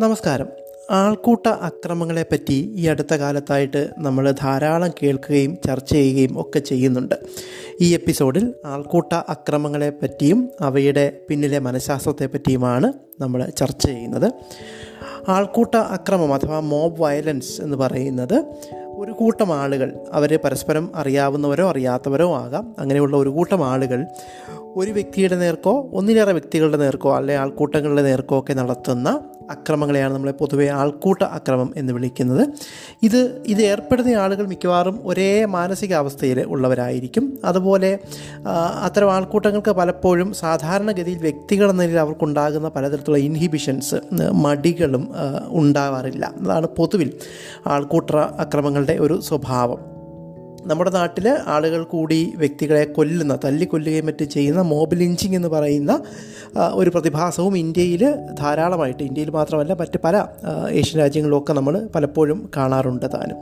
നമസ്കാരം. ആൾക്കൂട്ട അക്രമങ്ങളെപ്പറ്റി ഈ അടുത്ത കാലത്തായിട്ട് നമ്മൾ ധാരാളം കേൾക്കുകയും ചർച്ച ചെയ്യുകയും ഒക്കെ ചെയ്യുന്നുണ്ട്. ഈ എപ്പിസോഡിൽ ആൾക്കൂട്ട അക്രമങ്ങളെപ്പറ്റിയും അവയുടെ പിന്നിലെ മനഃശാസ്ത്രത്തെപ്പറ്റിയുമാണ് നമ്മൾ ചർച്ച ചെയ്യുന്നത്. ആൾക്കൂട്ട അക്രമം അഥവാ മോബ് വയലൻസ് എന്ന് പറയുന്നത് ഒരു കൂട്ടം ആളുകൾ അവർ പരസ്പരം അറിയാവുന്നവരോ അറിയാത്തവരോ ആകാം. അങ്ങനെയുള്ള ഒരു കൂട്ടം ആളുകൾ ഒരു വ്യക്തിയുടെ നേർക്കോ ഒന്നിലേറെ വ്യക്തികളുടെ നേർക്കോ അല്ലെങ്കിൽ ആൾക്കൂട്ടങ്ങളുടെ നേർക്കോ ഒക്കെ നടത്തുന്ന അക്രമങ്ങളെയാണ് നമ്മൾ പൊതുവെ ആൾക്കൂട്ട അക്രമം എന്ന് വിളിക്കുന്നത്. ഇത് ഇത് ഏർപ്പെടുന്ന ആളുകൾ മിക്കവാറും ഒരേ മാനസികാവസ്ഥയിൽ ഉള്ളവരായിരിക്കും. അതുപോലെ അത്തരം ആൾക്കൂട്ടങ്ങൾക്ക് പലപ്പോഴും സാധാരണഗതിയിൽ വ്യക്തികൾ എന്ന നിലയിൽ അവർക്കുണ്ടാകുന്ന പലതരത്തിലുള്ള ഇൻഹിബിഷൻസ് മടികളും ഉണ്ടാവാറില്ല. അതാണ് പൊതുവിൽ ആൾക്കൂട്ട അക്രമങ്ങളുടെ ഒരു സ്വഭാവം. നമ്മുടെ നാട്ടിൽ ആളുകൾ കൂടി വ്യക്തികളെ കൊല്ലുന്ന തല്ലിക്കൊല്ലുകയും മറ്റും ചെയ്യുന്ന മോബ് ലിഞ്ചിങ് എന്ന് പറയുന്ന ഒരു പ്രതിഭാസവും ഇന്ത്യയിൽ ധാരാളമായിട്ട് ഇന്ത്യയിൽ മാത്രമല്ല മറ്റ് പല ഏഷ്യൻ രാജ്യങ്ങളിലൊക്കെ നമ്മൾ പലപ്പോഴും കാണാറുണ്ട് താനും.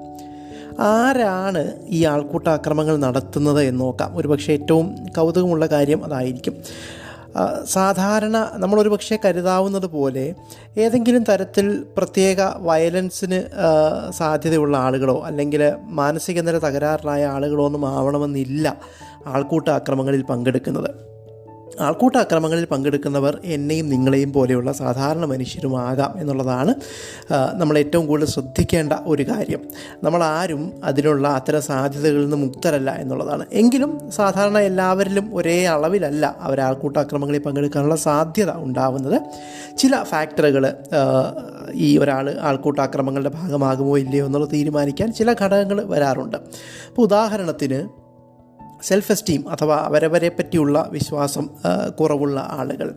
ആരാണ് ഈ ആൾക്കൂട്ട ആക്രമങ്ങൾ നടത്തുന്നത് എന്ന് നോക്കാം. ഒരുപക്ഷെ ഏറ്റവും കൗതുകമുള്ള കാര്യം അതായിരിക്കും. സാധാരണ നമ്മളൊരു പക്ഷേ കരുതാവുന്നത് പോലെ ഏതെങ്കിലും തരത്തിൽ പ്രത്യേക വയലൻസിന് സാധ്യതയുള്ള ആളുകളോ അല്ലെങ്കിൽ മാനസിക നില തകരാറിലായ ആളുകളോ ഒന്നും ആവണമെന്നില്ല ആൾക്കൂട്ട അക്രമങ്ങളിൽ പങ്കെടുക്കുന്നത്. ആൾക്കൂട്ട അക്രമങ്ങളിൽ പങ്കെടുക്കുന്നവർ എന്നെയും നിങ്ങളെയും പോലെയുള്ള സാധാരണ മനുഷ്യരുമാകാം എന്നുള്ളതാണ് നമ്മൾ ഏറ്റവും കൂടുതൽ ശ്രദ്ധിക്കേണ്ട ഒരു കാര്യം. നമ്മൾ ആരും അതിനുള്ള അത്തരം സാധ്യതകളിൽ നിന്ന് മുക്തരല്ല എന്നുള്ളതാണ്. എങ്കിലും സാധാരണ എല്ലാവരിലും ഒരേ അളവിലല്ല അവർ ആൾക്കൂട്ട അക്രമങ്ങളിൽ പങ്കെടുക്കാനുള്ള സാധ്യത ഉണ്ടാവുന്നത്. ചില ഫാക്ടറുകൾ ഈ ഒരാൾ ആൾക്കൂട്ട അക്രമങ്ങളുടെ ഭാഗമാകുമോ ഇല്ലയോ എന്നുള്ളത് തീരുമാനിക്കാൻ ചില ഘടകങ്ങൾ വരാറുണ്ട്. അപ്പോൾ ഉദാഹരണത്തിന് സെൽഫ് എസ്റ്റീം അഥവാ അവരവരെ പറ്റിയുള്ള വിശ്വാസം കുറവുള്ള ആളുകൾ.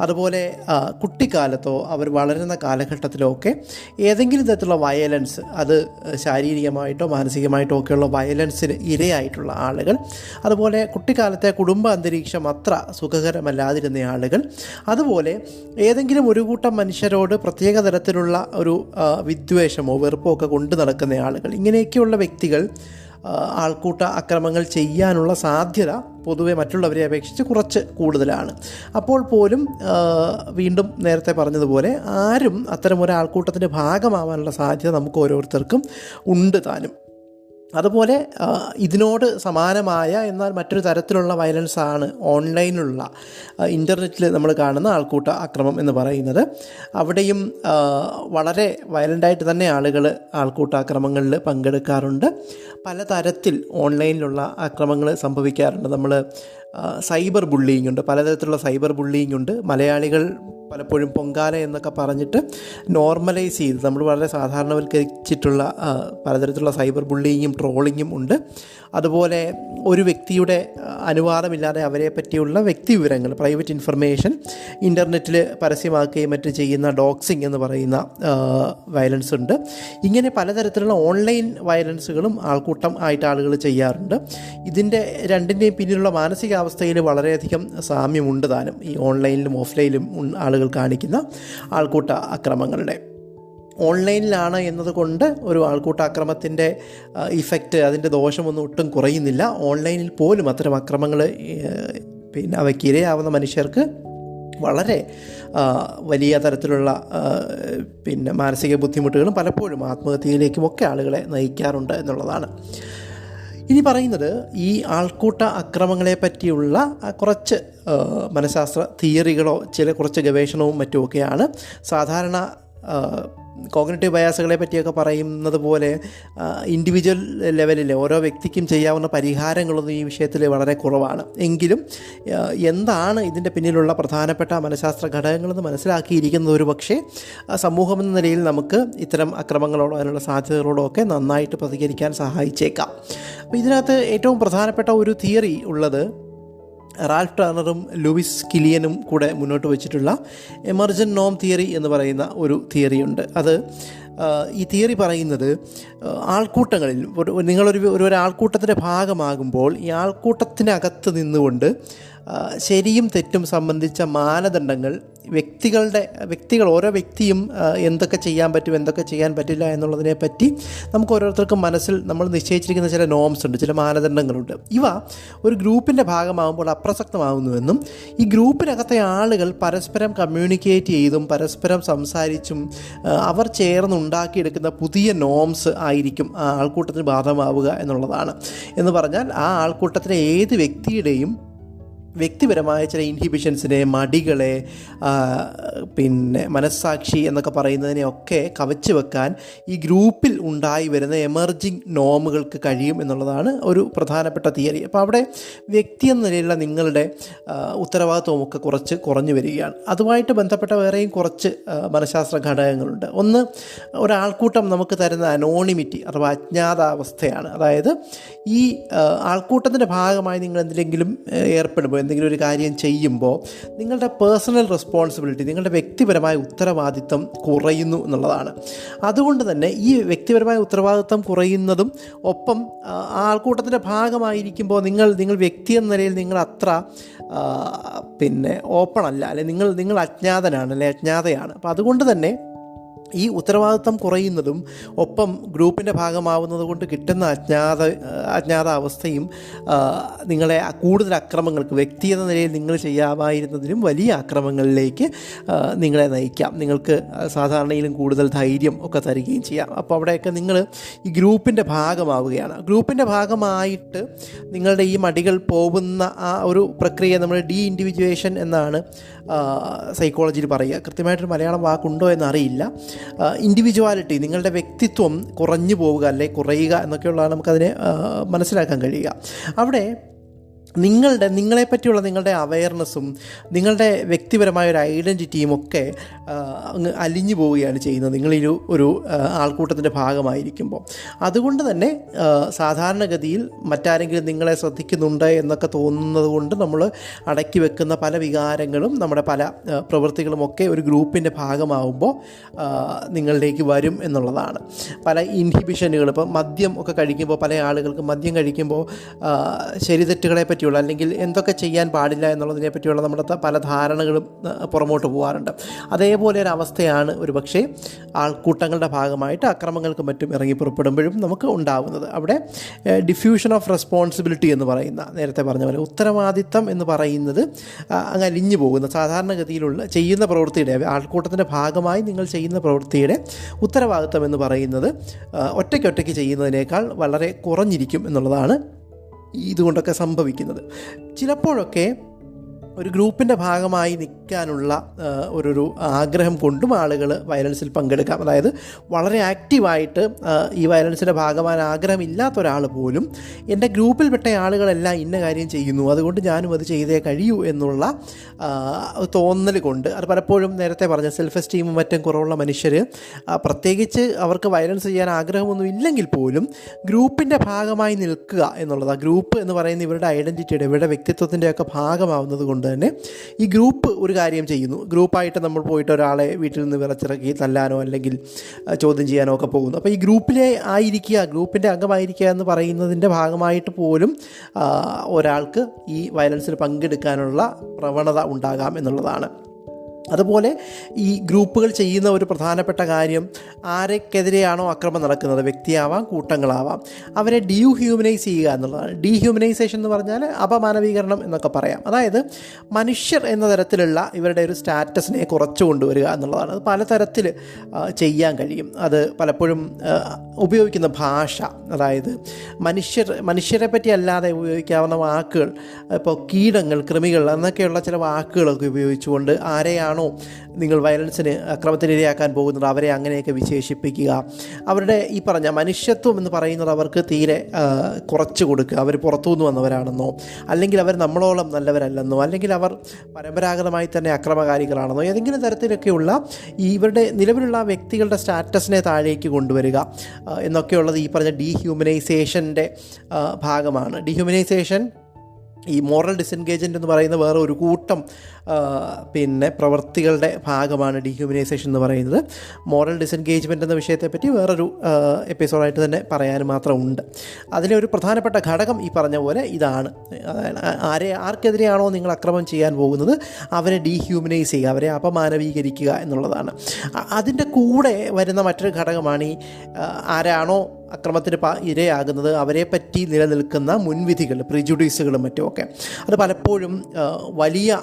അതുപോലെ കുട്ടിക്കാലത്തോ അവർ വളരുന്ന കാലഘട്ടത്തിലോ ഒക്കെ ഏതെങ്കിലും തരത്തിലുള്ള വയലൻസ് അത് ശാരീരികമായിട്ടോ മാനസികമായിട്ടോ ഒക്കെയുള്ള വയലൻസിന് ഇരയായിട്ടുള്ള ആളുകൾ അതുപോലെ കുട്ടിക്കാലത്തെ കുടുംബ അന്തരീക്ഷം അത്ര സുഖകരമല്ലാതിരുന്ന ആളുകൾ അതുപോലെ ഏതെങ്കിലും ഒരു കൂട്ടം മനുഷ്യരോട് പ്രത്യേക തരത്തിലുള്ള ഒരു വിദ്വേഷമോ വെറുപ്പോ ഒക്കെ കൊണ്ടു നടക്കുന്ന ആളുകൾ ഇങ്ങനെയൊക്കെയുള്ള വ്യക്തികൾ ആൾക്കൂട്ട അക്രമങ്ങൾ ചെയ്യാനുള്ള സാധ്യത പൊതുവെ മറ്റുള്ളവരെ അപേക്ഷിച്ച് കുറച്ച് കൂടുതലാണ്. അപ്പോൾ പോലും വീണ്ടും നേരത്തെ പറഞ്ഞതുപോലെ ആരും അത്തരം ഒരു ആൾക്കൂട്ടത്തിന്റെ ഭാഗമാവാനുള്ള സാധ്യത നമുക്ക് ഓരോരുത്തർക്കും ഉണ്ട് താനും. അതുപോലെ ഇതിനോട് സമാനമായ എന്നാൽ മറ്റൊരു തരത്തിലുള്ള വയലൻസ് ആണ് ഓൺലൈനിലുള്ള ഇന്റർനെറ്റിൽ നമ്മൾ കാണുന്ന ആൾക്കൂട്ട അക്രമം എന്ന് പറയുന്നത്. അവിടെയും വളരെ വയലന്റായിട്ട് തന്നെ ആളുകൾ ആൾക്കൂട്ട അക്രമങ്ങളിൽ പങ്കെടുക്കാറുണ്ട്. പല തരത്തിൽ ഓൺലൈനിലുള്ള അക്രമങ്ങൾ സംഭവിക്കാറുണ്ട്. നമ്മൾ സൈബർ ബുള്ളിങ് ഉണ്ട്. പലതരത്തിലുള്ള സൈബർ ബുള്ളിങ് ഉണ്ട്. മലയാളികൾ പലപ്പോഴും പൊങ്കാല എന്നൊക്കെ പറഞ്ഞിട്ട് നോർമലൈസ് ചെയ്ത് നമ്മൾ വളരെ സാധാരണവൽക്കരിച്ചിട്ടുള്ള പലതരത്തിലുള്ള സൈബർ ബുള്ളിങ്ങും ട്രോളിങ്ങും ഉണ്ട്. അതുപോലെ ഒരു വ്യക്തിയുടെ അനുവാദമില്ലാതെ അവരെ പറ്റിയുള്ള വ്യക്തി വിവരങ്ങൾ പ്രൈവറ്റ് ഇൻഫർമേഷൻ ഇന്റർനെറ്റിൽ പരസ്യമാക്കുകയും മറ്റും ചെയ്യുന്ന ഡോക്സിങ് എന്ന് പറയുന്ന വയലൻസ് ഉണ്ട്. ഇങ്ങനെ പലതരത്തിലുള്ള ഓൺലൈൻ വയലൻസുകളും ആൾക്കൂട്ടം ആയിട്ട് ആളുകൾ ചെയ്യാറുണ്ട്. ഇതിന്റെ രണ്ടിന്റെയും പിന്നിലുള്ള മാനസികാവസ്ഥയിൽ വളരെയധികം സാമ്യമുണ്ട് താനും. ഈ ഓൺലൈനിലും ഓഫ്ലൈനിലും ഉൺ- ആളുകൾ കാണിക്കുന്ന ആൾക്കൂട്ട അക്രമങ്ങളുടെ. ഓൺലൈനിലാണ് എന്നതുകൊണ്ട് ഒരു ആൾക്കൂട്ട അക്രമത്തിന്റെ ഇഫക്റ്റ് അതിന്റെ ദോഷമൊന്നും ഒട്ടും കുറയുന്നില്ല. ഓൺലൈനിൽ പോലും അത്തരം അക്രമങ്ങൾ പിന്നെ അവയ്ക്ക് ഇരയാവുന്ന മനുഷ്യർക്ക് വളരെ വലിയ തരത്തിലുള്ള പിന്നെ മാനസിക ബുദ്ധിമുട്ടുകളും പലപ്പോഴും ആത്മഹത്യയിലേക്കും ഒക്കെ ആളുകളെ നയിക്കാറുണ്ട് എന്നുള്ളതാണ്. ഇനി പറയുന്നത് ഈ ആൾക്കൂട്ട അക്രമങ്ങളെ പറ്റിയുള്ള കുറച്ച് മനഃശാസ്ത്ര തിയറികളോ ചില കുറച്ച് ഗവേഷണവും മറ്റുമൊക്കെയാണ് സാധാരണ കോഗ്നറ്റീവ് ബയാസുകളെ പറ്റിയൊക്കെ പറയുന്നത് പോലെ ഇൻഡിവിജ്വൽ ലെവലിൽ ഓരോ വ്യക്തിക്കും ചെയ്യാവുന്ന പരിഹാരങ്ങളൊന്നും ഈ വിഷയത്തിൽ വളരെ കുറവാണ്. എങ്കിലും എന്താണ് ഇതിന്റെ പിന്നിലുള്ള പ്രധാനപ്പെട്ട മനഃശാസ്ത്ര ഘടകങ്ങളെന്ന് മനസ്സിലാക്കിയിരിക്കുന്നത് ഒരു പക്ഷേ സമൂഹം എന്ന നിലയിൽ നമുക്ക് ഇത്തരം അക്രമങ്ങളോടോ അതിനുള്ള സാധ്യതകളോടോ ഒക്കെ നന്നായിട്ട് പ്രതികരിക്കാൻ സഹായിച്ചേക്കാം. അപ്പോൾ ഇതിനകത്ത് ഏറ്റവും പ്രധാനപ്പെട്ട ഒരു തിയറി ഉള്ളത് റാൽഫ് ടേണറും ലൂയിസ് കിലിയനും കൂടെ മുന്നോട്ട് വെച്ചിട്ടുള്ള എമർജൻ നോം തിയറി എന്ന് പറയുന്ന ഒരു തിയറിയുണ്ട്. അത് ഈ തിയറി പറയുന്നത് ആൾക്കൂട്ടങ്ങളിൽ നിങ്ങളൊരു ഒരു ഒരാൾക്കൂട്ടത്തിന്റെ ഭാഗമാകുമ്പോൾ ഈ ആൾക്കൂട്ടത്തിനകത്ത് നിന്നുകൊണ്ട് ശരിയും തെറ്റും സംബന്ധിച്ച മാനദണ്ഡങ്ങൾ വ്യക്തികളുടെ വ്യക്തികൾ ഓരോ വ്യക്തിയും എന്തൊക്കെ ചെയ്യാൻ പറ്റും എന്തൊക്കെ ചെയ്യാൻ പറ്റില്ല എന്നുള്ളതിനെ പറ്റി നമുക്ക് ഓരോരുത്തർക്കും മനസ്സിൽ നമ്മൾ നിശ്ചയിച്ചിരിക്കുന്ന ചില നോംസ് ഉണ്ട് ചില മാനദണ്ഡങ്ങളുണ്ട്. ഇവ ഒരു ഗ്രൂപ്പിന്റെ ഭാഗമാകുമ്പോൾ അപ്രസക്തമാകുന്നുവെന്നും ഈ ഗ്രൂപ്പിനകത്തെ ആളുകൾ പരസ്പരം കമ്മ്യൂണിക്കേറ്റ് ചെയ്തും പരസ്പരം സംസാരിച്ചും അവർ ചേർന്നുണ്ടാക്കിയെടുക്കുന്ന പുതിയ നോംസ് ആയിരിക്കും ആ ആൾക്കൂട്ടത്തിന് ബാധമാവുക എന്നുള്ളതാണ്. എന്ന് പറഞ്ഞാൽ ആ ആൾക്കൂട്ടത്തിലെ ഏത് വ്യക്തിയുടെയും വ്യക്തിപരമായ ചില ഇൻഹിബിഷൻസിനെ മടികളെ പിന്നെ മനസ്സാക്ഷി എന്നൊക്കെ പറയുന്നതിനെയൊക്കെ കവച്ചു വെക്കാൻ ഈ ഗ്രൂപ്പിൽ ഉണ്ടായി വരുന്ന എമർജിങ് നോമുകൾക്ക് കഴിയും എന്നുള്ളതാണ് ഒരു പ്രധാനപ്പെട്ട തിയറി. അപ്പോൾ അവിടെ വ്യക്തി എന്ന നിലയിലുള്ള നിങ്ങളുടെ ഉത്തരവാദിത്വമൊക്കെ കുറച്ച് കുറഞ്ഞു വരികയാണ്. അതുമായിട്ട് ബന്ധപ്പെട്ട വേറെയും കുറച്ച് മനഃശാസ്ത്ര ഘടകങ്ങളുണ്ട്. ഒന്ന് ഒരാൾക്കൂട്ടം നമുക്ക് തരുന്ന അനോണിമിറ്റി അഥവാ അജ്ഞാതാവസ്ഥയാണ്. അതായത് ഈ ആൾക്കൂട്ടത്തിന്റെ ഭാഗമായി നിങ്ങൾ എന്തിലെങ്കിലും ഏർപ്പെടുമ്പോൾ എന്തെങ്കിലും ഒരു കാര്യം ചെയ്യുമ്പോൾ നിങ്ങളുടെ പേഴ്സണൽ റെസ്പോൺസിബിലിറ്റി നിങ്ങളുടെ വ്യക്തിപരമായ ഉത്തരവാദിത്തം കുറയുന്നു എന്നുള്ളതാണ്. അതുകൊണ്ട് തന്നെ ഈ വ്യക്തിപരമായ ഉത്തരവാദിത്തം കുറയുന്നതും ഒപ്പം ആൾക്കൂട്ടത്തിന്റെ ഭാഗമായിരിക്കുമ്പോൾ നിങ്ങൾ നിങ്ങൾ വ്യക്തി എന്ന നിലയിൽ നിങ്ങൾ അത്ര പിന്നെ ഓപ്പൺ അല്ല അല്ലെ നിങ്ങൾ നിങ്ങൾ അജ്ഞാതനാണ് അല്ലെ അജ്ഞാതയാണ്. അപ്പോൾ അതുകൊണ്ട് തന്നെ ഈ ഉത്തരവാദിത്തം കുറയുന്നതും ഒപ്പം ഗ്രൂപ്പിന്റെ ഭാഗമാവുന്നത് കൊണ്ട് കിട്ടുന്ന അജ്ഞാത അജ്ഞാത അവസ്ഥയും നിങ്ങളെ കൂടുതൽ അക്രമങ്ങൾക്ക് വ്യക്തി എന്ന നിലയിൽ നിങ്ങൾ ചെയ്യാമായിരുന്നതിലും വലിയ അക്രമങ്ങളിലേക്ക് നിങ്ങളെ നയിക്കാം. നിങ്ങൾക്ക് സാധാരണയിലും കൂടുതൽ ധൈര്യം ഒക്കെ തരികയും ചെയ്യാം. അപ്പോൾ അവിടെയൊക്കെ നിങ്ങൾ ഈ ഗ്രൂപ്പിന്റെ ഭാഗമാവുകയാണ്. ഗ്രൂപ്പിന്റെ ഭാഗമായിട്ട് നിങ്ങളുടെ ഈ മടികൾ പോകുന്ന ആ ഒരു പ്രക്രിയ നമ്മൾ ഡി ഇൻഡിവിജ്വേഷൻ എന്നാണ് സൈക്കോളജിയിൽ പറയുക. കൃത്യമായിട്ടൊരു മലയാളം വാക്കുണ്ടോ എന്നറിയില്ല. ഇൻഡിവിജ്വാലിറ്റി നിങ്ങളുടെ വ്യക്തിത്വം കുറഞ്ഞു പോവുക അല്ലെ കുറയുക എന്നൊക്കെയുള്ളതാണ് നമുക്കതിനെ മനസ്സിലാക്കാൻ കഴിയുക. അവിടെ നിങ്ങളുടെ നിങ്ങളെപ്പറ്റിയുള്ള നിങ്ങളുടെ അവയർനെസ്സും നിങ്ങളുടെ വ്യക്തിപരമായ ഒരു ഐഡന്റിറ്റിയും ഒക്കെ അങ്ങ് അലിഞ്ഞു പോവുകയാണ് ചെയ്യുന്നത്. നിങ്ങളൊരു ഒരു ആൾക്കൂട്ടത്തിന്റെ ഭാഗമായിരിക്കുമ്പോൾ. അതുകൊണ്ട് തന്നെ സാധാരണഗതിയിൽ മറ്റാരെങ്കിലും നിങ്ങളെ ശ്രദ്ധിക്കുന്നുണ്ട് എന്നൊക്കെ തോന്നുന്നത് കൊണ്ട് നമ്മൾ അടക്കി വെക്കുന്ന പല വികാരങ്ങളും നമ്മുടെ പല പ്രവൃത്തികളും ഒക്കെ ഒരു ഗ്രൂപ്പിന്റെ ഭാഗമാവുമ്പോൾ നിങ്ങളിലേക്ക് വരും എന്നുള്ളതാണ്. പല ഇൻഹിബിഷനുകൾ ഇപ്പോൾ മദ്യം ഒക്കെ കഴിക്കുമ്പോൾ പല ആളുകൾക്ക് മദ്യം കഴിക്കുമ്പോൾ ശരി ശരിതെറ്റുകളെ പറ്റിയുള്ള. അല്ലെങ്കിൽ എന്തൊക്കെ ചെയ്യാൻ പാടില്ല എന്നുള്ളതിനെ പറ്റിയുള്ള നമ്മുടെ പല ധാരണകളും പുറമോട്ട് പോകാറുണ്ട് അതേപോലെ ഒരു അവസ്ഥയാണ് ഒരു പക്ഷേ ആൾക്കൂട്ടങ്ങളുടെ ഭാഗമായിട്ട് അക്രമങ്ങൾക്കും മറ്റും ഇറങ്ങി പുറപ്പെടുമ്പോഴും നമുക്ക് ഉണ്ടാവുന്നത്. അവിടെ ഡിഫ്യൂഷൻ ഓഫ് റെസ്പോൺസിബിലിറ്റി എന്ന് പറയുന്ന നേരത്തെ പറഞ്ഞ പോലെ ഉത്തരവാദിത്തം എന്ന് പറയുന്നത് അങ്ങ് അലിഞ്ഞു പോകുന്ന സാധാരണഗതിയിലുള്ള ചെയ്യുന്ന പ്രവൃത്തിയുടെ ആൾക്കൂട്ടത്തിന്റെ ഭാഗമായി നിങ്ങൾ ചെയ്യുന്ന പ്രവൃത്തിയുടെ ഉത്തരവാദിത്തം എന്ന് പറയുന്നത് ഒറ്റയ്ക്കൊറ്റയ്ക്ക് ചെയ്യുന്നതിനേക്കാൾ വളരെ കുറഞ്ഞിരിക്കും എന്നുള്ളതാണ് ഇതുകൊണ്ടൊക്കെ സംഭവിക്കുന്നത്. ചിലപ്പോഴൊക്കെ ഒരു ഗ്രൂപ്പിന്റെ ഭാഗമായി നിൽക്കാനുള്ള ഒരു ആഗ്രഹം കൊണ്ടും ആളുകൾ വയലൻസിൽ പങ്കെടുക്കാം. അതായത് വളരെ ആക്റ്റീവായിട്ട് ഈ വയലൻസിന്റെ ഭാഗമാകാൻ ആഗ്രഹമില്ലാത്ത ഒരാൾ പോലും എന്റെ ഗ്രൂപ്പിൽപ്പെട്ട ആളുകളെല്ലാം ഇന്ന കാര്യം ചെയ്യുന്നു അതുകൊണ്ട് ഞാനും അത് ചെയ്തേ കഴിയൂ എന്നുള്ള തോന്നൽ കൊണ്ട് അത് പലപ്പോഴും നേരത്തെ പറഞ്ഞ സെൽഫ് എസ്റ്റീമും മറ്റും കുറവുള്ള മനുഷ്യർ പ്രത്യേകിച്ച് അവർക്ക് വയലൻസ് ചെയ്യാൻ ആഗ്രഹമൊന്നും ഇല്ലെങ്കിൽ പോലും ഗ്രൂപ്പിന്റെ ഭാഗമായി നിൽക്കുക എന്നുള്ളത്. ആ ഗ്രൂപ്പ് എന്ന് പറയുന്ന ഇവരുടെ ഐഡന്റിറ്റിയുടെ ഇവരുടെ വ്യക്തിത്വത്തിന്റെയൊക്കെ ഭാഗമാവുന്നത് കൊണ്ട് തന്നെ. ഈ ഗ്രൂപ്പ് ഒരു കാര്യം ചെയ്യുന്നു. ഗ്രൂപ്പായിട്ട് നമ്മൾ പോയിട്ട് ഒരാളെ വീട്ടിൽ നിന്ന് വിളച്ചിറക്കി തല്ലാനോ അല്ലെങ്കിൽ ചോദ്യം ചെയ്യാനോ ഒക്കെ പോകുന്നു. അപ്പോൾ ഈ ഗ്രൂപ്പിലെ ആയിരിക്കുക ഗ്രൂപ്പിന്റെ അംഗമായിരിക്കുക എന്ന് പറയുന്നതിന്റെ ഭാഗമായിട്ട് പോലും ഒരാൾക്ക് ഈ വയലൻസിൽ പങ്കെടുക്കാനുള്ള പ്രവണത ഉണ്ടാകാം എന്നുള്ളതാണ്. അതുപോലെ ഈ ഗ്രൂപ്പുകൾ ചെയ്യുന്ന ഒരു പ്രധാനപ്പെട്ട കാര്യം ആരൊക്കെതിരെയാണോ അക്രമം നടക്കുന്നത് വ്യക്തിയാവാം കൂട്ടങ്ങളാവാം അവരെ ഡീഹ്യൂമനൈസ് ചെയ്യുക എന്നുള്ളതാണ്. ഡീഹ്യൂമനൈസേഷൻ എന്ന് പറഞ്ഞാൽ അപമാനവീകരണം എന്നൊക്കെ പറയാം. അതായത് മനുഷ്യർ എന്ന തരത്തിലുള്ള ഇവരുടെ ഒരു സ്റ്റാറ്റസിനെ കുറച്ചു കൊണ്ടുവരിക എന്നുള്ളതാണ്. അത് പലതരത്തിൽ ചെയ്യാൻ കഴിയും. അത് പലപ്പോഴും ഉപയോഗിക്കുന്ന ഭാഷ അതായത് മനുഷ്യർ മനുഷ്യരെ പറ്റി അല്ലാതെ ഉപയോഗിക്കാവുന്ന വാക്കുകൾ ഇപ്പോൾ കീടങ്ങൾ കൃമികൾ എന്നൊക്കെയുള്ള ചില വാക്കുകളൊക്കെ ഉപയോഗിച്ചുകൊണ്ട് ആരെയാണോ നിങ്ങൾ വയലൻസിന് അക്രമത്തിനിരയാക്കാൻ പോകുന്നത് അവരെ അങ്ങനെയൊക്കെ വിശേഷിപ്പിക്കുക. അവരുടെ ഈ പറഞ്ഞ മനുഷ്യത്വം എന്ന് പറയുന്നത് അവർക്ക് തീരെ കുറച്ച് കൊടുക്കുക. അവർ പുറത്തുനിന്ന് വന്നവരാണെന്നോ അല്ലെങ്കിൽ അവർ നമ്മളോളം നല്ലവരല്ലെന്നോ അല്ലെങ്കിൽ അവർ പരമ്പരാഗതമായി തന്നെ അക്രമകാരികളാണെന്നോ ഏതെങ്കിലും തരത്തിലൊക്കെയുള്ള ഇവരുടെ നിലവിലുള്ള വ്യക്തികളുടെ സ്റ്റാറ്റസിനെ താഴേക്ക് കൊണ്ടുവരിക എന്നൊക്കെയുള്ളത് ഈ പറഞ്ഞ ഡീഹ്യൂമനൈസേഷന്റെ ഭാഗമാണ്. ഡീഹ്യൂമനൈസേഷൻ ഈ മോറൽ ഡിസെൻഗേജ്മെന്റ് എന്ന് പറയുന്ന വേറെ ഒരു കൂട്ടം പിന്നെ പ്രവൃത്തികളുടെ ഭാഗമാണ് ഡീഹ്യൂമനൈസേഷൻ എന്ന് പറയുന്നത്. മോറൽ ഡിസെൻഗേജ്മെന്റ് എന്ന വിഷയത്തെപ്പറ്റി വേറൊരു എപ്പിസോഡായിട്ട് തന്നെ പറയാൻ മാത്രമുണ്ട്. അതിലെ ഒരു പ്രധാനപ്പെട്ട ഘടകം ഈ പറഞ്ഞ പോലെ ഇതാണ്. ആരെ ആർക്കെതിരെയാണോ നിങ്ങൾ അക്രമം ചെയ്യാൻ പോകുന്നത് അവരെ ഡീഹ്യൂമനൈസ് ചെയ്യുക അവരെ അപമാനവീകരിക്കുക എന്നുള്ളതാണ്. അതിന്റെ കൂടെ വരുന്ന മറ്റൊരു ഘടകമാണ് ഈ ആരാണോ അക്രമത്തിന് ഇരയാകുന്നത് അവരെ പറ്റി നിലനിൽക്കുന്ന മുൻവിധികൾ പ്രിജുഡീസുകളും മറ്റുമൊക്കെ. അത് പലപ്പോഴും വലിയ വലിയ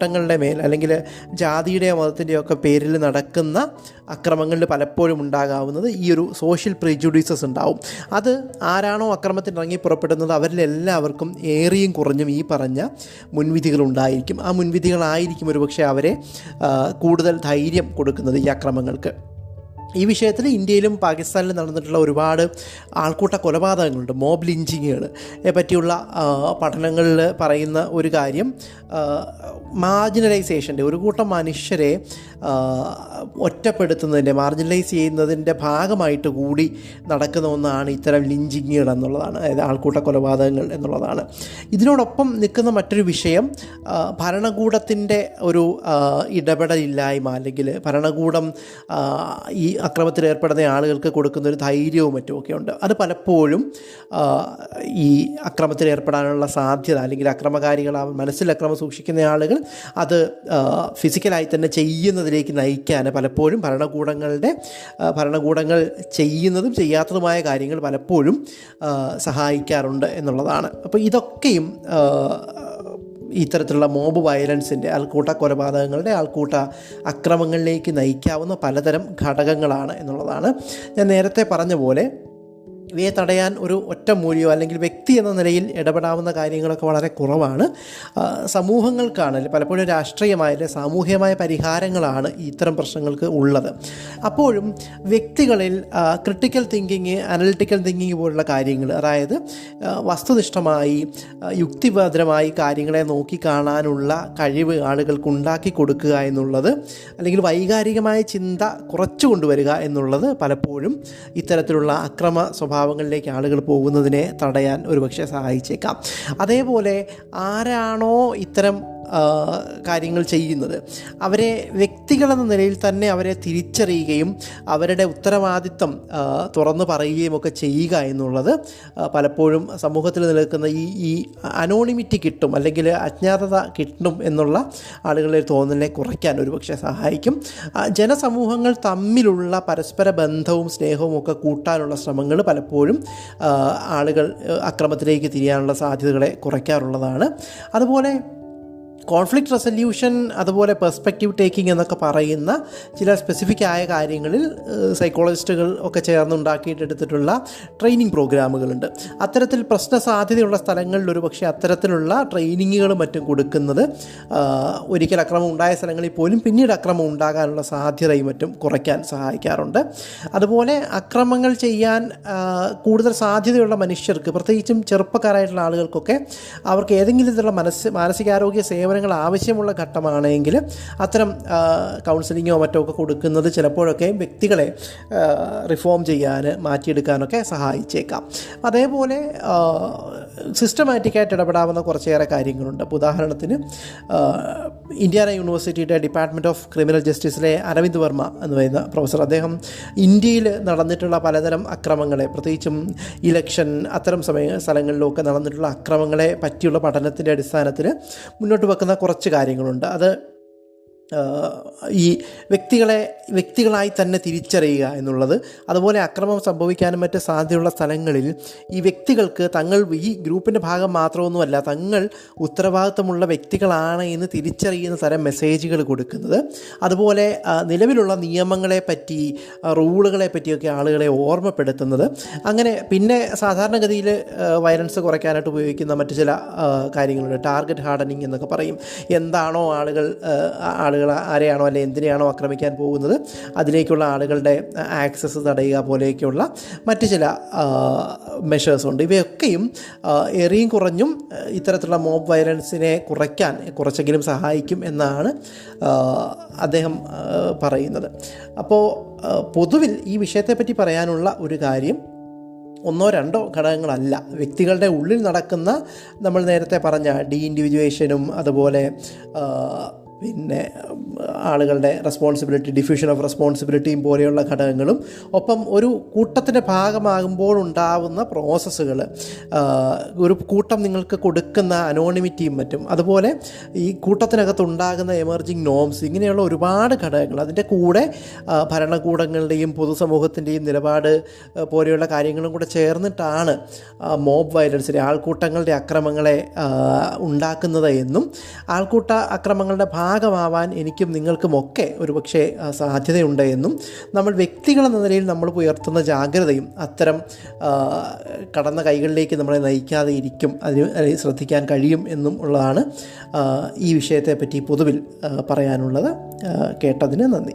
ആൾക്കൂട്ടങ്ങളുടെ മേൽ അല്ലെങ്കിൽ ജാതിയുടെയോ മതത്തിന്റെയോ ഒക്കെ പേരിൽ നടക്കുന്ന അക്രമങ്ങളിൽ പലപ്പോഴും ഉണ്ടാകാവുന്നത് ഈ ഒരു സോഷ്യൽ പ്രിജുഡീസസ് ഉണ്ടാവും. അത് ആരാണോ അക്രമത്തിന് ഇറങ്ങി പുറപ്പെടുന്നത് അവരിലെല്ലാവർക്കും ഏറിയും കുറഞ്ഞും ഈ പറഞ്ഞ മുൻവിധികൾ ഉണ്ടായിരിക്കും. ആ മുൻവിധികളായിരിക്കും ഒരുപക്ഷെ അവരെ കൂടുതൽ ധൈര്യം കൊടുക്കുന്നത് ഈ അക്രമങ്ങൾക്ക്. ഈ വിഷയത്തിൽ ഇന്ത്യയിലും പാകിസ്ഥാനിലും നടന്നിട്ടുള്ള ഒരുപാട് ആൾക്കൂട്ട കൊലപാതകങ്ങളുണ്ട്. മോബ് ലിഞ്ചിങ്ങുകൾ പറ്റിയുള്ള പഠനങ്ങളിൽ പറയുന്ന ഒരു കാര്യം മാർജിനലൈസേഷന്റെ ഒരു കൂട്ടം മനുഷ്യരെ ഒറ്റപ്പെടുത്തുന്നതിന്റെ മാർജിനലൈസ് ചെയ്യുന്നതിന്റെ ഭാഗമായിട്ട് കൂടി നടക്കുന്ന ഒന്നാണ് ഇത്തരം ലിഞ്ചിങ്ങുകൾ എന്നുള്ളതാണ്. അതായത് ആൾക്കൂട്ട കൊലപാതകങ്ങൾ എന്നുള്ളതാണ്. ഇതിനോടൊപ്പം നിൽക്കുന്ന മറ്റൊരു വിഷയം ഭരണകൂടത്തിന്റെ ഒരു ഇടപെടലില്ലായ്മ അല്ലെങ്കിൽ ഭരണകൂടം ഈ അക്രമത്തിൽ ഏർപ്പെടുന്ന ആളുകൾക്ക് കൊടുക്കുന്ന ഒരു ധൈര്യവും മറ്റുമൊക്കെ ഉണ്ട്. അത് പലപ്പോഴും ഈ അക്രമത്തിൽ ഏർപ്പെടാനുള്ള സാധ്യത അല്ലെങ്കിൽ അക്രമകാരികൾ മനസ്സിൽ അക്രമം സൂക്ഷിക്കുന്ന ആളുകൾ അത് ഫിസിക്കലായി തന്നെ ചെയ്യുന്നതിലേക്ക് നയിക്കാൻ പലപ്പോഴും ഭരണകൂടങ്ങളുടെ ഭരണകൂടങ്ങൾ ചെയ്യുന്നതും ചെയ്യാത്തതുമായ കാര്യങ്ങൾ പലപ്പോഴും സഹായിക്കാറുണ്ട് എന്നുള്ളതാണ്. അപ്പോൾ ഇതൊക്കെയും ഇത്തരത്തിലുള്ള മോബ് വയലൻസിന്റെ ആൾക്കൂട്ട കൊലപാതകങ്ങളുടെ ആൾക്കൂട്ട അക്രമങ്ങളിലേക്ക് നയിക്കാവുന്ന പലതരം ഘടകങ്ങളാണ് എന്നുള്ളതാണ് ഞാൻ നേരത്തെ പറഞ്ഞ പോലെ ഇവയെ തടയാൻ ഒരു ഒറ്റ മൂല്യോ അല്ലെങ്കിൽ വ്യക്തി എന്ന നിലയിൽ ഇടപെടാവുന്ന കാര്യങ്ങളൊക്കെ വളരെ കുറവാണ്. സമൂഹങ്ങൾക്കാണ് പലപ്പോഴും രാഷ്ട്രീയമായ സാമൂഹികമായ പരിഹാരങ്ങളാണ് ഇത്തരം പ്രശ്നങ്ങൾക്ക് ഉള്ളത്. അപ്പോഴും വ്യക്തികളിൽ ക്രിട്ടിക്കൽ തിങ്കിങ് അനലിറ്റിക്കൽ തിങ്കിങ് പോലുള്ള കാര്യങ്ങൾ അതായത് വസ്തുനിഷ്ഠമായി യുക്തിഭദ്രമായി കാര്യങ്ങളെ നോക്കി കാണാനുള്ള കഴിവ് ആളുകൾക്ക് ഉണ്ടാക്കി കൊടുക്കുക എന്നുള്ളത് അല്ലെങ്കിൽ വൈകാരികമായ ചിന്ത കുറച്ചു കൊണ്ടുവരിക എന്നുള്ളത് പലപ്പോഴും ഇത്തരത്തിലുള്ള അക്രമ സ്വഭാവങ്ങളിലേക്ക് ആളുകൾ പോകുന്നതിനെ തടയാൻ ഒരുപക്ഷെ സഹായിച്ചേക്കാം. അതേപോലെ ആരാണോ ഇത്തരം കാര്യങ്ങൾ ചെയ്യുന്നത്. അവരെ വ്യക്തികളെന്ന നിലയിൽ തന്നെ അവരെ തിരിച്ചറിയുകയും അവരുടെ ഉത്തരവാദിത്തം തുറന്നു പറയുകയും ഒക്കെ ചെയ്യുക എന്നുള്ളത് പലപ്പോഴും സമൂഹത്തിൽ നിൽക്കുന്ന ഈ ഈ അനോണിമിറ്റി കിട്ടും അല്ലെങ്കിൽ അജ്ഞാതത കിട്ടും എന്നുള്ള ആളുകളുടെ തോന്നലിനെ കുറയ്ക്കാൻ ഒരുപക്ഷെ സഹായിക്കും. ജനസമൂഹങ്ങൾ തമ്മിലുള്ള പരസ്പര ബന്ധവും സ്നേഹവും ഒക്കെ കൂട്ടാനുള്ള ശ്രമങ്ങൾ പലപ്പോഴും ആളുകൾ അക്രമത്തിലേക്ക് തിരിയാനുള്ള സാധ്യതകളെ കുറയ്ക്കാറുള്ളതാണ്. അതുപോലെ കോൺഫ്ലിക്റ്റ് റെസൊല്യൂഷൻ അതുപോലെ പെർസ്പെക്റ്റീവ് ടേക്കിംഗ് എന്നൊക്കെ പറയുന്ന ചില സ്പെസിഫിക് ആയ കാര്യങ്ങളിൽ സൈക്കോളജിസ്റ്റുകൾ ഒക്കെ ചേർന്നുണ്ടാക്കിയിട്ടെടുത്തിട്ടുള്ള ട്രെയിനിങ് പ്രോഗ്രാമുകളുണ്ട് അത്തരത്തിൽ പ്രശ്ന സാധ്യതയുള്ള സ്ഥലങ്ങളിൽ ഒരു പക്ഷേ അത്തരത്തിലുള്ള ട്രെയിനിങ്ങുകളും മറ്റും കൊടുക്കുന്നത് ഒരിക്കൽ അക്രമം ഉണ്ടായ സ്ഥലങ്ങളിൽ പോലും പിന്നീട് അക്രമം ഉണ്ടാകാനുള്ള സാധ്യതയും മറ്റും കുറയ്ക്കാൻ സഹായിക്കാറുണ്ട്. അതുപോലെ അക്രമങ്ങൾ ചെയ്യാൻ കൂടുതൽ സാധ്യതയുള്ള മനുഷ്യർക്ക് പ്രത്യേകിച്ചും ചെറുപ്പക്കാരായിട്ടുള്ള ആളുകൾക്കൊക്കെ അവർക്ക് ഏതെങ്കിലും തരത്തിലുള്ള മനസ്സ് മാനസികാരോഗ്യ സേവനങ്ങൾ ആവശ്യമുള്ള ഘട്ടമാണെങ്കിൽ അത്തരം കൗൺസിലിങ്ങോ മറ്റോ ഒക്കെ കൊടുക്കുന്നത് ചിലപ്പോഴൊക്കെ വ്യക്തികളെ റിഫോം ചെയ്യാൻ മാറ്റിയെടുക്കാനൊക്കെ സഹായിച്ചേക്കാം. അതേപോലെ സിസ്റ്റമാറ്റിക്കായിട്ട് ഇടപെടാവുന്ന കുറച്ചേറെ കാര്യങ്ങളുണ്ട്. അപ്പോൾ ഉദാഹരണത്തിന് ഇന്ത്യാന യൂണിവേഴ്സിറ്റിയുടെ ഡിപ്പാർട്ട്മെന്റ് ഓഫ് ക്രിമിനൽ ജസ്റ്റിസിലെ അരവിന്ദ് വർമ്മ എന്ന് പറയുന്ന പ്രൊഫസർ അദ്ദേഹം ഇന്ത്യയിൽ നടന്നിട്ടുള്ള പലതരം അക്രമങ്ങളെ പ്രത്യേകിച്ചും ഇലക്ഷൻ അത്തരം സമയ സ്ഥലങ്ങളിലൊക്കെ നടന്നിട്ടുള്ള അക്രമങ്ങളെ പറ്റിയുള്ള പഠനത്തിന്റെ അടിസ്ഥാനത്തിൽ മുന്നോട്ട് വെക്കുന്ന കുറച്ച് കാര്യങ്ങളുണ്ട്. അത് ഈ വ്യക്തികളെ വ്യക്തികളായി തന്നെ തിരിച്ചറിയുക എന്നുള്ളത്. അതുപോലെ അക്രമം സംഭവിക്കാനും മറ്റ് സാധ്യതയുള്ള സ്ഥലങ്ങളിൽ ഈ വ്യക്തികൾക്ക് തങ്ങൾ ഈ ഗ്രൂപ്പിന്റെ ഭാഗം മാത്രമൊന്നുമല്ല തങ്ങൾ ഉത്തരവാദിത്തമുള്ള വ്യക്തികളാണ് എന്ന് തിരിച്ചറിയുന്ന തരം മെസ്സേജുകൾ കൊടുക്കുന്നത്. അതുപോലെ നിലവിലുള്ള നിയമങ്ങളെ പറ്റി റൂളുകളെ പറ്റിയൊക്കെ ആളുകളെ ഓർമ്മപ്പെടുത്തുന്നത്. അങ്ങനെ പിന്നെ സാധാരണഗതിയിൽ വയലൻസ് കുറയ്ക്കാനായിട്ട് ഉപയോഗിക്കുന്ന മറ്റ് ചില കാര്യങ്ങളുണ്ട്. ടാർഗറ്റ് ഹാർഡനിങ് എന്നൊക്കെ പറയും. എന്താണോ ആളുകൾ ആ, ആളുകൾ ആരെയാണോ അല്ലെ എന്തിനെയാണോ ആക്രമിക്കാൻ പോകുന്നത് അതിലേക്കുള്ള ആളുകളുടെ ആക്സസ് തടയുക പോലെയൊക്കെയുള്ള മറ്റ് ചില മെഷേഴ്സ് ഉണ്ട്. ഇവയൊക്കെയും എറിയും കുറഞ്ഞും ഇത്തരത്തിലുള്ള മോബ് വയലൻസിനെ കുറയ്ക്കാൻ കുറച്ചെങ്കിലും സഹായിക്കും എന്നാണ് അദ്ദേഹം പറയുന്നത്. അപ്പോൾ പൊതുവിൽ ഈ വിഷയത്തെപ്പറ്റി പറയാനുള്ള ഒരു കാര്യം ഒന്നോ രണ്ടോ ഘടകങ്ങളല്ല. വ്യക്തികളുടെ ഉള്ളിൽ നടക്കുന്ന നമ്മൾ നേരത്തെ പറഞ്ഞ ഡി ഇൻഡിവിജുവേഷനും അതുപോലെ പിന്നെ ആളുകളുടെ റെസ്പോൺസിബിലിറ്റി ഡിഫ്യൂഷൻ ഓഫ് റെസ്പോൺസിബിലിറ്റിയും പോലെയുള്ള ഘടകങ്ങളും ഒപ്പം ഒരു കൂട്ടത്തിന്റെ ഭാഗമാകുമ്പോൾ ഉണ്ടാവുന്ന പ്രോസസ്സുകൾ ഒരു കൂട്ടം നിങ്ങൾക്ക് കൊടുക്കുന്ന അനോണിമിറ്റിയും മറ്റും. അതുപോലെ ഈ കൂട്ടത്തിനകത്ത് ഉണ്ടാകുന്ന എമർജിങ് നോംസ് ഇങ്ങനെയുള്ള ഒരുപാട് ഘടകങ്ങൾ അതിന്റെ കൂടെ ഭരണകൂടങ്ങളുടെയും പൊതുസമൂഹത്തിന്റെയും നിലപാട് പോലെയുള്ള കാര്യങ്ങളും കൂടെ ചേർന്നിട്ടാണ് മോബ് വയലൻസിനെ ആൾക്കൂട്ടങ്ങളുടെ അക്രമങ്ങളെ ഉണ്ടാക്കുന്നത് എന്നും ആൾക്കൂട്ട അക്രമങ്ങളുടെ ഭാഗമാവാൻ എനിക്കും നിങ്ങൾക്കുമൊക്കെ ഒരുപക്ഷെ ആ, സാധ്യതയുണ്ട് എന്നും നമ്മൾ വ്യക്തികളെന്ന നിലയിൽ നമ്മൾ ഉയർത്തുന്ന ജാഗ്രതയും അത്തരം കടന്ന കൈകളിലേക്ക് നമ്മളെ നയിക്കാതെ ഇരിക്കും അതിന് ശ്രദ്ധിക്കാൻ കഴിയും എന്നും ഉള്ളതാണ് ഈ വിഷയത്തെപ്പറ്റി പൊതുവിൽ പറയാനുള്ളത്. കേട്ടതിന് നന്ദി.